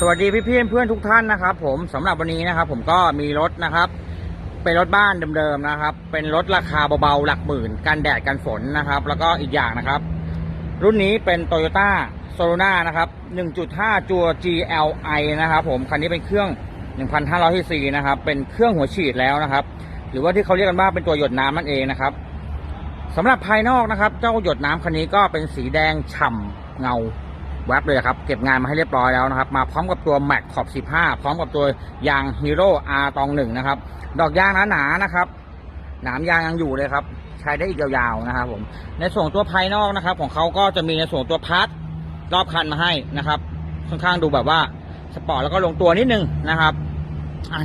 สวัสดีพี่ๆเพื่อนทุกท่านนะครับ ผมสำหรับวันนี้นะครับ ผมก็มีรถนะครับ เป็นรถบ้านเดิมๆนะครับ เป็นรถราคาเบาๆหลักหมื่นกันแดดกันฝนนะครับ แล้วก็อีกอย่างนะครับ รุ่นนี้เป็น Toyota s o l o n a นะครับ 1.5 จัว GLI นะครับ ผมคันนี้เป็นเครื่อง 1,500 cc นะครับ เป็นเครื่องหัวฉีดแล้วนะครับ หรือว่าที่เขาเรียกกันว่าเป็นตัวหยดน้ำนั่นเองนะครับสำหรับภายนอกนะครับ เจ้าหยดน้ำคันนี้ก็เป็นสีแดงฉ่ำเงา แวบเลยครับ เก็บงานมาให้เรียบร้อยแล้วนะครับ มาพร้อมกับตัวแม็กขอบ 15 พร้อมกับตัวยางฮีโร่ R ตองหนึ่งนะครับ ดอกยางหนาๆนะครับ หนามยางยังอยู่เลยครับ ใช้ได้อีกยาวๆนะครับผม ในส่วนตัวภายนอกนะครับ ของเขาก็จะมีในส่วนตัวพัดรอบคันมาให้นะครับ ค่อนข้างดูแบบว่าสปอร์ตแล้วก็ลงตัวนิดนึงนะครับ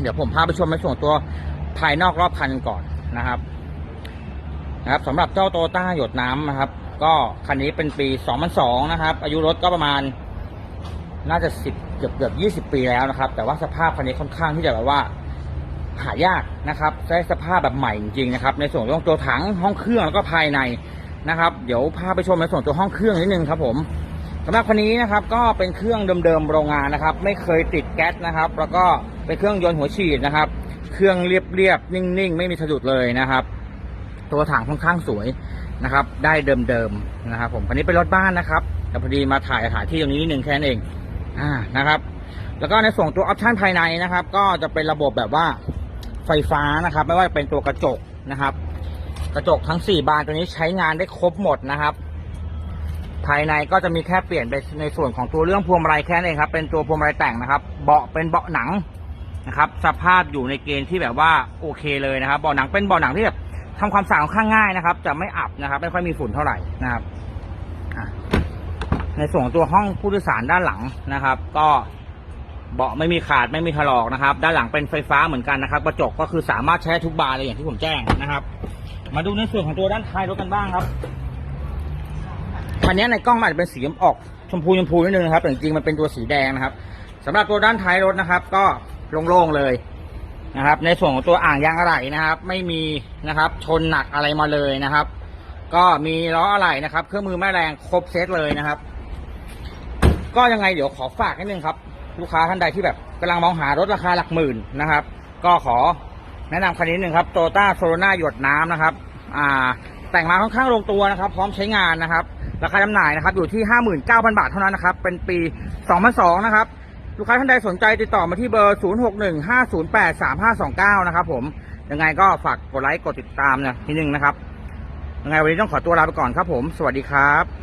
เดี๋ยวผมพาไปชมในส่วนตัวภายนอกรอบคันก่อนนะครับนะครับสำหรับเจ้าโตต้าหยดน้ำนะครับ ก็คันนี้เป็นปี 2002 นะครับ อายุรถก็ประมาณ น่าจะ 10 เกือบเกือบ20 ปีแล้วนะครับ แต่ว่าสภาพคันนี้ค่อนข้างที่จะแบบว่า หายากนะครับใช้สภาพแบบใหม่จริงๆนะครับ ในส่วนของตัวถังห้องเครื่องแล้วก็ภายในนะครับ เดี๋ยวพาไปชมในส่วนตัวห้องเครื่องนิดนึงครับผมสำหรับคันนี้นะครับ ก็เป็นเครื่องเดิมๆโรงงานนะครับ ไม่เคยติดแก๊สนะครับ แล้วก็เป็นเครื่องยนต์หัวฉีดนะครับ เครื่องเรียบๆนิ่งๆ ไม่มีสะดุดเลยนะครับ ตัวถังค่อนข้างสวยนะครับ ได้เดิมๆนะครับ ผมคันนี้เป็นรถบ้านนะครับ แต่พอดีมาถ่ายถ่ายที่ตรงนี้นิดนึงแค่นั้นเองอ่านะครับ แล้วก็ในส่วนตัวออปชันภายในนะครับ ก็จะเป็นระบบแบบว่าไฟฟ้านะครับ ไม่ว่าจะเป็นตัวกระจกนะครับ กระจกทั้ง 4 บานตัวนี้ใช้งานได้ครบหมดนะครับ ภายในก็จะมีแค่เปลี่ยนไปในส่วนของตัวเรื่องพวงมาลัยแค่นั้นเองครับ เป็นตัวพวงมาลัยแต่งนะครับ เบาะเป็นเบาะหนังนะครับ สภาพอยู่ในเกณฑ์ที่แบบว่าโอเคเลยนะครับ เบาะหนังเป็นเบาะหนังที่แบบ ทำความสะอาดค่อนข้างง่ายนะครับ จะไม่อับนะครับ ไม่ค่อยมีฝุ่นเท่าไหร่นะครับในส่วนของตัวห้องผู้โดยสารด้านหลังนะครับ ก็เบาะไม่มีขาดไม่มีถลอกนะครับ ด้านหลังเป็นไฟฟ้าเหมือนกันนะครับกระจกก็คือสามารถใช้ทุกบานเลยอย่างที่ผมแจ้งนะครับ มาดูในส่วนของตัวด้านท้ายรถกันบ้างครับคันนี้ในกล้องมันอาจจะเป็นสีออกชมพูชมพูนิดนึงนะครับแต่จริงๆมันเป็นตัวสีแดงนะครับสำหรับตัวด้านท้ายรถนะครับ ก็โล่งๆเลย นะครับ ในส่วนของตัวอ่างยางอะไหล่นะครับ ไม่มีนะครับชนหนักอะไรมาเลยนะครับ ก็มีล้ออะไหล่นะครับ เครื่องมือแม่แรงครบเซตเลยนะครับ ก็ยังไงเดี๋ยวขอฝากนิดนึงครับ ลูกค้าท่านใดที่แบบกำลังมองหารถราคาหลักหมื่นนะครับ ก็ขอแนะนำคันนี้หนึ่งครับโตต้าโซโลนาหยดน้ำนะครับ อ่า แต่งมาค่อนข้างลงตัวนะครับ พร้อมใช้งานนะครับ ราคาจำหน่ายนะครับ อยู่ที่ 59,000 บาทเท่านั้นนะครับ เป็นปี 2002 นะครับ ลูกค้าท่านใดสนใจติดต่อมาที่เบอร์ 0615083529 นะครับผม ยังไงก็ฝากกดไลค์กดติดตามนะทีนึงนะครับ ยังไงวันนี้ต้องขอตัวลาไปก่อนครับผม สวัสดีครับ